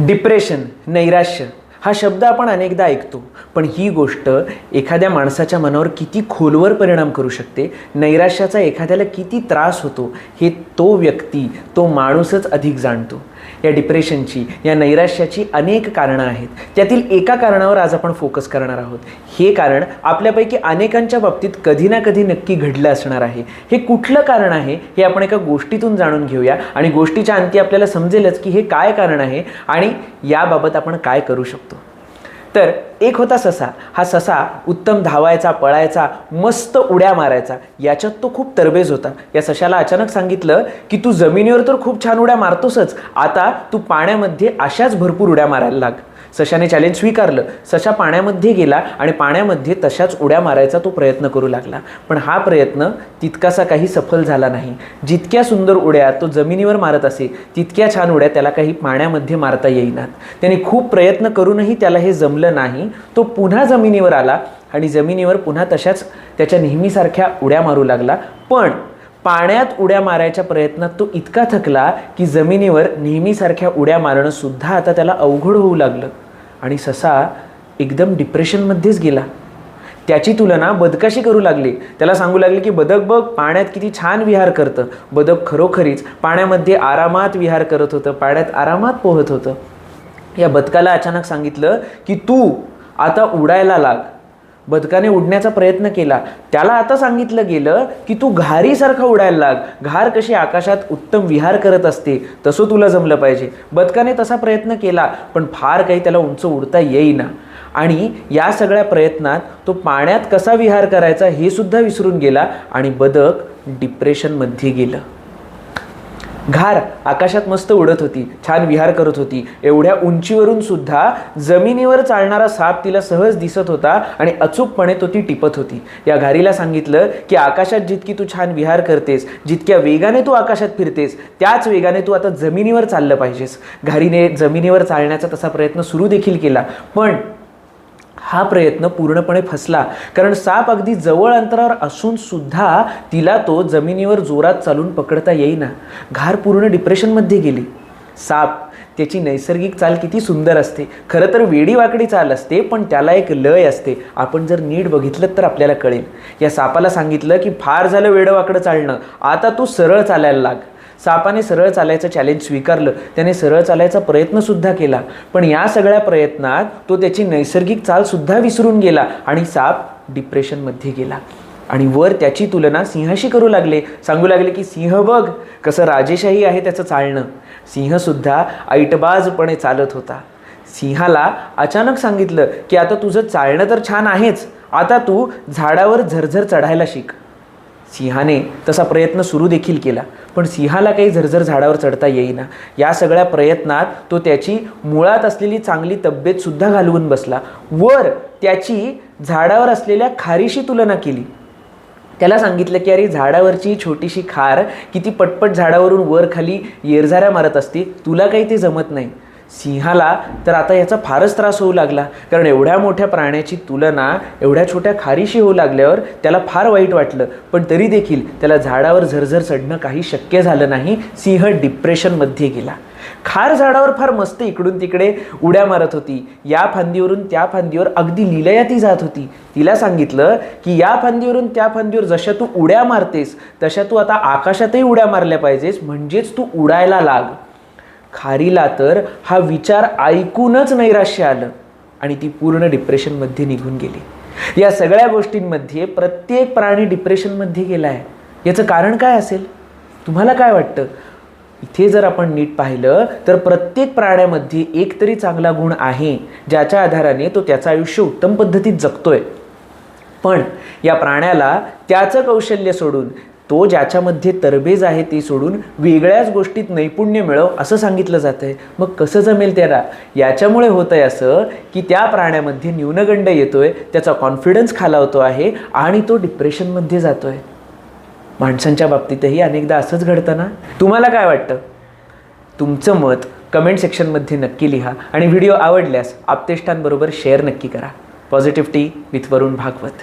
Depression नैराश्य. हा शब्द आपण अनेकदा ऐकतो. पण ही गोष्ट एखाद्या माणसाच्या मनावर किती खोलवर परिणाम करू शकते नैराश्याचा एखाद्याला किती त्रास होतो हे तो व्यक्ती तो माणूसच अधिक जाणतो. या डिप्रेशनची या नैराश्याची अनेक कारणं आहेत. त्यातील एका कारणावर आज आपण फोकस करणार आहोत. हे कारण आपल्यापैकी अनेकांच्या बाबतीत कधी ना कधी नक्की घडलं असणार आहे. हे कुठलं कारण आहे हे आपण एका गोष्टीतून जाणून घेऊया. आणि गोष्टीच्या अंती आपल्याला समजेलच की हे काय कारण आहे आणि याबाबत आपण काय करू शकतो. तर एक होता ससा. हा ससा उत्तम धावायचा पळायचा मस्त उड्या मारायचा. याच्यात तो खूप तरबेज होता. या सशाला अचानक सांगितलं की तू जमिनीवर तर खूप छान उड्या मारतोसच. आता तू पाण्यामध्ये अशाच भरपूर उड्या मारायला लाग. सशाने चॅलेंज स्वीकारलं. सशा पाण्यामध्ये गेला आणि पाण्यामध्ये तशाच उड्या मारायचा तो प्रयत्न करू लागला. पण हा प्रयत्न तितकासा काही सफल झाला नाही. जितक्या सुंदर उड्या तो जमिनीवर मारत असे तितक्या छान उड्या त्याला काही पाण्यामध्ये मारता येईनात. त्याने खूप प्रयत्न करूनही त्याला हे जमलं नाही. तो पुन्हा जमिनीवर आला आणि जमिनीवर पुन्हा तशाच त्याच्या नेहमीसारख्या उड्या मारू लागला. पण पाण्यात उड्या मारायच्या प्रयत्नात तो इतका थकला की जमिनीवर नेहमीसारख्या उड्या मारणं सुद्धा आता त्याला अवघड होऊ लागलं. आणि ससा एकदम डिप्रेशनमध्येच गेला. त्याची तुलना बदकाशी करू लागली. त्याला सांगू लागले की बदक बघ पाण्यात किती छान विहार करतं. बदक खरोखरीच पाण्यामध्ये आरामात विहार करत होतं पाण्यात आरामात पोहत होतं. या बदकाला अचानक सांगितलं की तू आता उडायला लाग. बदकाने उडण्याचा प्रयत्न केला. त्याला आता सांगितलं गेलं की तू घारीसारखा उडायला लाग. घार कशी आकाशात उत्तम विहार करत असते तसं तुला जमलं पाहिजे. बदकाने तसा प्रयत्न केला पण फार काही त्याला उंच उडता येईना. आणि या सगळ्या प्रयत्नात तो पाण्यात कसा विहार करायचा हे सुद्धा विसरून गेला आणि बदक डिप्रेशनमध्ये गेलं. घार आकाशात मस्त उडत होती छान विहार करत होती. एवढ्या उंचीवरून सुद्धा जमिनीवर चालणारा साप तिला सहज दिसत होता आणि अचूकपणे तो ती टिपत होती. या घारीला सांगितलं की आकाशात जितकी तू छान विहार करतेस जितक्या वेगाने तू आकाशात फिरतेस त्याच वेगाने तू आता जमिनीवर चाललं पाहिजेस. घारीने जमिनीवर चालण्याचा तसा प्रयत्न सुरू देखील केला. पण हा प्रयत्न पूर्णपणे फसला. कारण साप अगदी जवळ अंतरावर असून सुद्धा तिला तो जमिनीवर जोरात चालून पकडता येईना. घार पूर्ण डिप्रेशनमध्ये गेली. साप त्याची नैसर्गिक चाल किती सुंदर असते. खरं तर वेडीवाकडी चाल असते पण त्याला एक लय असते. आपण जर नीट बघितलं तर आपल्याला कळेल. या सापाला सांगितलं की फार झालं वेडं वाकडं चालणं. आता तू सरळ चालायला लाग. सापाने सरळ चालायचं चॅलेंज स्वीकारलं त्याने सरळ चालायचा प्रयत्नसुद्धा केला. पण या सगळ्या प्रयत्नात तो त्याची नैसर्गिक चालसुद्धा विसरून गेला आणि साप डिप्रेशनमध्ये गेला. आणि वर त्याची तुलना सिंहाशी करू लागले. सांगू लागले की सिंह बघ कसं राजेशाही आहे त्याचं चालणं. सिंहसुद्धा ऐटबाजपणे चालत होता. सिंहाला अचानक सांगितलं की आता तुझं चालणं तर छान आहेच. आता तू झाडावर झरझर चढायला शिक. सिंहाने तसा प्रयत्न सुरू देखील केला. पण सिंहाला काही झरझर झाडावर चढता येईना. या सगळ्या प्रयत्नात तो त्याची मुळात असलेली चांगली तब्येतसुद्धा घालवून बसला. वर त्याची झाडावर असलेल्या खारीशी तुलना केली. त्याला सांगितलं की अरे झाडावरची छोटीशी खार किती पटपट झाडावरून वर खाली येरझाऱ्या मारत असते. तुला काही ते जमत नाही. सिंहाला तर आता याचा फारच त्रास होऊ लागला. कारण एवढ्या मोठ्या प्राण्याची तुलना एवढ्या छोट्या खारीशी होऊ लागल्यावर त्याला फार वाईट वाटलं. पण तरी देखील त्याला झाडावर झरझर चढणं काही शक्य झालं नाही. सिंह डिप्रेशनमध्ये गेला. खार झाडावर फार मस्त इकडून तिकडे उड्या मारत होती. या फांदीवरून त्या फांदीवर अगदी लिलया ती जात होती. तिला सांगितलं की या फांदीवरून त्या फांदीवर जशा तू उड्या मारतेस तशा तू आता आकाशातही उड्या मारल्या पाहिजेस म्हणजेच तू उडायला लाग. खारीला तर हा विचार ऐकूनच नैराश्य आलं आणि ती पूर्ण डिप्रेशनमध्ये निघून गेली. या सगळ्या गोष्टींमध्ये प्रत्येक प्राणी डिप्रेशनमध्ये गेला आहे. याचं कारण काय असेल? तुम्हाला काय वाटतं? इथे जर आपण नीट पाहिलं तर प्रत्येक प्राण्यामध्ये एक तरी चांगला गुण आहे ज्याच्या आधाराने तो त्याचं आयुष्य उत्तम पद्धतीत जगतोय. पण या प्राण्याला त्याचं कौशल्य सोडून तो ज्याच्यामध्ये तरबेज आहे ते सोडून वेगळ्याच गोष्टीत नैपुण्य मिळव असं सांगितलं जातं आहे मग कसं जमेल त्याला? याच्यामुळे होतं आहे असं की त्या प्राण्यामध्ये न्यूनगंड येतो आहे त्याचा कॉन्फिडन्स खालावतो आहे आणि तो डिप्रेशनमध्ये जातो आहे माणसांच्या बाबतीतही अनेकदा असंच घडतं ना? तुम्हाला काय वाटतं? तुमचं मत कमेंट सेक्शनमध्ये नक्की लिहा आणि व्हिडिओ आवडल्यास आपतेष्टांबरोबर शेअर नक्की करा. Positive tea with Varun Bhagwat